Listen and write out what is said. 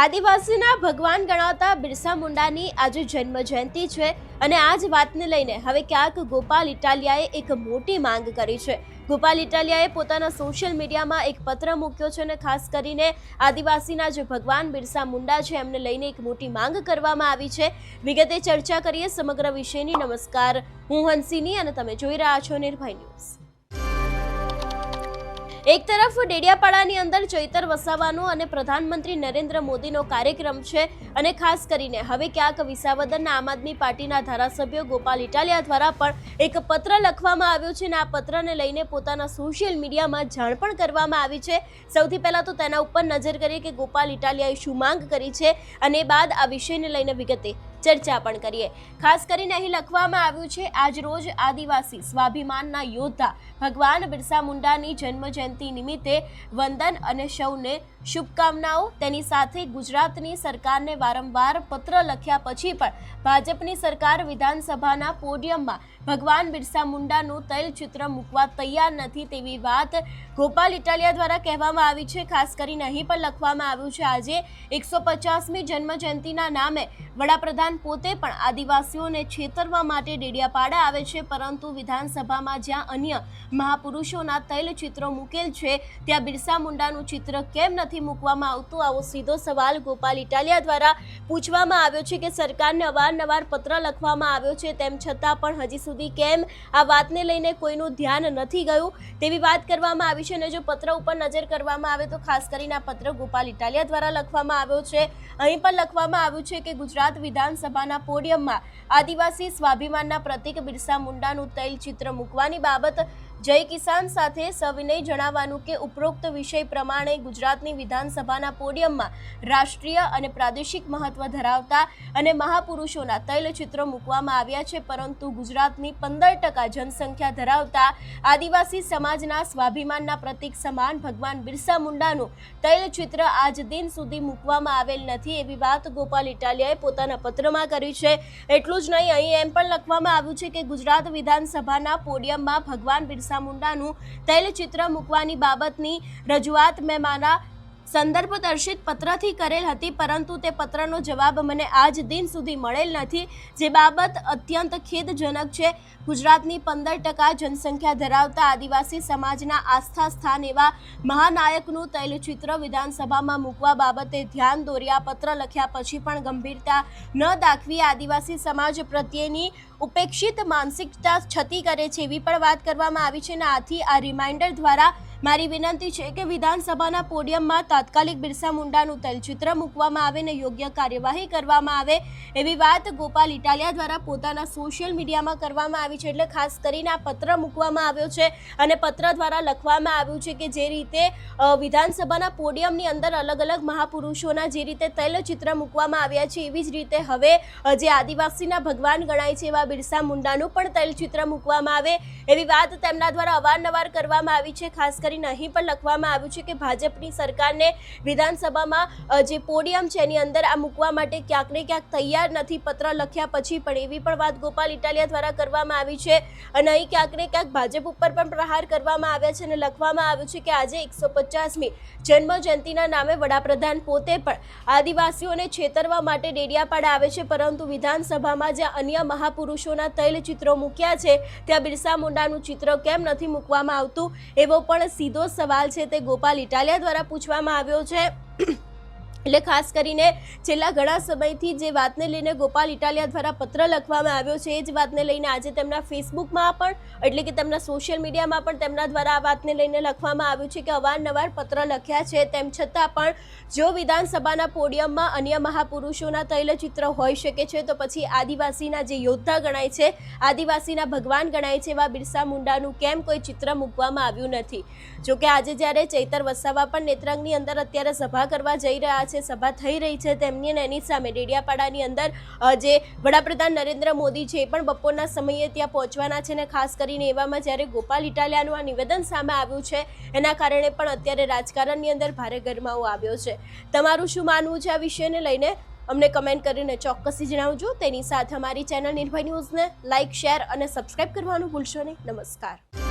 આદિવાસીના ભગવાન ગણાતા બિરસા મુંડાની આજે જન્મ જયંતિ છે અને આ જ વાતને લઈને હવે ક્યાંક ગોપાલ ઇટાલિયાએ એક મોટી માંગ કરી છે. ગોપાલ ઇટાલિયાએ પોતાના સોશિયલ મીડિયામાં એક પત્ર મૂક્યો છે અને ખાસ કરીને આદિવાસીના જે ભગવાન બિરસા મુંડા છે એમને લઈને એક મોટી માંગ કરવામાં આવી છે. વિગતે ચર્ચા કરીએ સમગ્ર વિષયની. નમસ્કાર, હું હંસિની અને તમે જોઈ રહ્યા છો નિર્ભય ન્યૂઝ. એક તરફ ડેડિયાપાડાની અંદર ચૈતર વસાવાનો અને પ્રધાનમંત્રી નરેન્દ્ર મોદીનો કાર્યક્રમ છે અને ખાસ કરીને હવે ક્યાંક વિસાવદરના આમ આદમી પાર્ટીના ધારાસભ્ય ગોપાલ ઇટાલિયા દ્વારા પણ એક પત્ર લખવામાં આવ્યો છે અને આ પત્રને લઈને પોતાના સોશિયલ મીડિયામાં જાણ પણ કરવામાં આવી છે. સૌથી પહેલાં તો તેના ઉપર નજર કરીએ કે ગોપાલ ઇટાલિયાએ શું માંગ કરી છે અને બાદ આ વિષયને લઈને વિગતે ચર્ચા પણ કરીએ. ખાસ કરીને અહીં લખવામાં આવ્યું છે, આજ રોજ આદિવાસી સ્વાભિમાનના યોદ્ધા ભગવાન બિરસા મુંડાની જન્મ જયંતિ નિમિત્તે વંદન અને સૌને શુભકામનાઓ. તેની સાથે ગુજરાતની સરકારને વારંવાર પત્ર લખ્યા પછી પણ ભાજપની સરકાર વિધાનસભાના પોડિયમમાં ભગવાન બિરસા મુંડાનું તૈલચિત્ર મૂકવા તૈયાર નથી તેવી વાત ગોપાલ ઇટાલિયા દ્વારા કહેવામાં આવી છે. ખાસ કરીને અહીં પણ લખવામાં આવ્યું છે, આજે એકસો પચાસમી જન્મ જયંતિના નામે વડાપ્રધાન પોતે પણ આદિવાસીઓને છેતરવા માટે ડેડિયાપાડા આવે છે, પરંતુ વિધાનસભામાં જ્યાં અન્ય મહાપુરુષોના તૈલચિત્રો મૂકેલ છે, ત્યાં બિરસા મુંડાનું ચિત્ર કેમ નથી મૂકવામાં આવતું? આવો સીધો સવાલ ગોપાલ ઇટાલિયા દ્વારા પૂછવામાં આવ્યો છે કે સરકારને અવારનવાર પત્ર લખવામાં આવ્યો છે, તેમ છતાં પણ હજી સુધી કેમ આ વાતને લઈને કોઈનું ધ્યાન નથી ગયું? તેવી વાત કરવામાં આવી છે અને જો પત્ર ઉપર નજર કરવામાં આવે તો ખાસ કરીને આ પત્ર ગોપાલ ઇટાલિયા દ્વારા લખવામાં આવ્યો છે. અહીં પણ લખવામાં આવ્યું છે કે ગુજરાત વિધાનસભાના પોડિયમમાં આદિવાસી સ્વાભિમાનના પ્રતિક બિરસા મુંડાનું તૈલચિત્ર મૂકવાની બાબત જય કિસાન સાથે સવિનય જણાવવાનું કે ઉપરોક્ત વિષય પ્રમાણે ગુજરાતની વિધાનસભાના પોડિયમમાં રાષ્ટ્રીય અને પ્રાદેશિક મહત્વ ધરાવતા અને મહાપુરુષોના તૈલચિત્રો મૂકવામાં આવ્યા છે, પરંતુ ગુજરાતની પંદર ટકા જનસંખ્યા ધરાવતા આદિવાસી સમાજના સ્વાભિમાનના પ્રતિક સમાન ભગવાન બિરસા મુંડાનું તૈલચિત્ર આજ દિન સુધી મૂકવામાં આવેલ નથી એવી વાત ગોપાલ ઇટાલિયાએ પોતાના પત્રમાં કરી છે. એટલું જ નહીં, અહીં એમ પણ લખવામાં આવ્યું છે કે ગુજરાત વિધાનસભાના પોડિયમમાં ભગવાન બિરસા મુંડાનું તૈલચિત્ર મૂકવાની બાબતની રજૂઆત મેં મારા સંદર્ભ દર્શિત પત્રથી કરેલ હતી, પરંતુ તે પત્રનો જવાબ મને આજ દિન સુધી મળેલ નથી. જે બાબત અત્યંત ખેદજનક છે. ગુજરાતની પંદર ટકા જનસંખ્યા ધરાવતા આદિવાસી સમાજના આસ્થા સ્થાન એવા મહાનાયકનું તૈલચિત્ર વિધાનસભામાં મૂકવા બાબતે ધ્યાન દોર્યા, પત્ર લખ્યા પછી પણ ગંભીરતા ન દાખવી આદિવાસી સમાજ પ્રત્યેની ઉપેક્ષિત માનસિકતા છતી કરે છે એવી પણ વાત કરવામાં આવી છે. અને આથી આ રિમાઇન્ડર દ્વારા મારી વિનંતી છે કે વિધાનસભાના પોડિયમમાં તાત્કાલિક બિરસા મુંડાનું તલચિત્ર મૂકવામાં આવે ને યોગ્ય કાર્યવાહી કરવામાં આવે એવી વાત ગોપાલ ઇટાલિયા દ્વારા પોતાના સોશિયલ મીડિયામાં કરવામાં આવી છે. એટલે ખાસ કરીને આ પત્ર મૂકવામાં આવ્યો છે અને પત્ર દ્વારા લખવામાં આવ્યું છે કે જે રીતે વિધાનસભાના પોડિયમની અંદર અલગ અલગ મહાપુરુષોના જે રીતે તૈલચિત્ર મૂકવામાં આવ્યા છે, એવી જ રીતે હવે જે આદિવાસીના ભગવાન ગણાય છે એવા બિરસા મુંડાનું પણ તૈલચિત્ર મૂકવામાં આવે એવી વાત તેમના દ્વારા અવારનવાર કરવામાં આવી છે. ખાસ કરીને અહીં પણ લખવામાં આવ્યું છે કે ભાજપની સરકારને વિધાનસભામાં જે પોડિયમ છે એની અંદર આ મૂકવા માટે ક્યાંક ક્યાંક તૈયાર નથી પત્ર લખ્યા પછી પણ એવી પણ વાત ગોપાલ ઇટાલિયા દ્વારા કરવામાં આવી છે. અને અહીં ક્યાંક ક્યાંક ભાજપ ઉપર પણ પ્રહાર કરવામાં આવ્યા છે અને લખવામાં આવ્યું છે કે આજે એકસો પચાસમી જન્મ જયંતિના નામે વડાપ્રધાન પોતે પણ આદિવાસીઓને છેતરવા માટે ડેડિયાપાડા આવે છે. પરંતુ વિધાનસભામાં જ્યાં અન્ય મહાપુરુષોના તૈલ ચિત્રો મૂક્યા છે, ત્યાં બિરસા મુંડાનું ચિત્ર કેમ નથી મૂકવામાં આવતું? એવો પણ સીધો સવાલ છે તે ગોપાલ ઇટાલિયા દ્વારા પૂછવામાં આવ્યો છે. એટલે ખાસ કરીને છેલ્લા ઘણા સમયથી જે વાતને લઈને ગોપાલ ઇટાલિયા દ્વારા પત્ર લખવામાં આવ્યો છે, એ જ વાતને લઈને આજે તેમના ફેસબુકમાં પણ, એટલે કે તેમના સોશિયલ મીડિયામાં પણ તેમના દ્વારા આ વાતને લઈને લખવામાં આવ્યું છે કે અવારનવાર પત્ર લખ્યા છે. તેમ છતાં પણ જો વિધાનસભાના પોડિયમમાં અન્ય મહાપુરુષોના તૈલચિત્ર હોઈ શકે છે, તો પછી આદિવાસીના જે યોદ્ધા ગણાય છે, આદિવાસીના ભગવાન ગણાય છે, એવા બિરસા મુંડાનું કેમ કોઈ ચિત્ર મૂકવામાં આવ્યું નથી? જોકે આજે જ્યારે ચૈતર વસાવા પણ નેત્રંગની અંદર અત્યારે સભા કરવા જઈ રહ્યા છે સભા થઈ રહી છે તેમની અને એની સામે ડેડિયાપાડાની અંદર જે વડાપ્રધાન નરેન્દ્ર મોદી છે એ પણ બપોરના સમયે ત્યાં પહોંચવાના છે ને ખાસ કરીને એવામાં જ્યારે ગોપાલ ઇટાલિયાનું આ નિવેદન સામે આવ્યું છે, એના કારણે પણ અત્યારે રાજકારણની અંદર ભારે ગરમાવો આવ્યો છે. તમારું શું માનવું છે આ વિષયને લઈને? અમને કમેન્ટ કરીને ચોક્કસથી જણાવજો. તેની સાથે અમારી ચેનલ નિર્ભય ન્યૂઝને લાઇક શેર અને સબસ્ક્રાઇબ કરવાનું ભૂલશો નહીં. નમસ્કાર.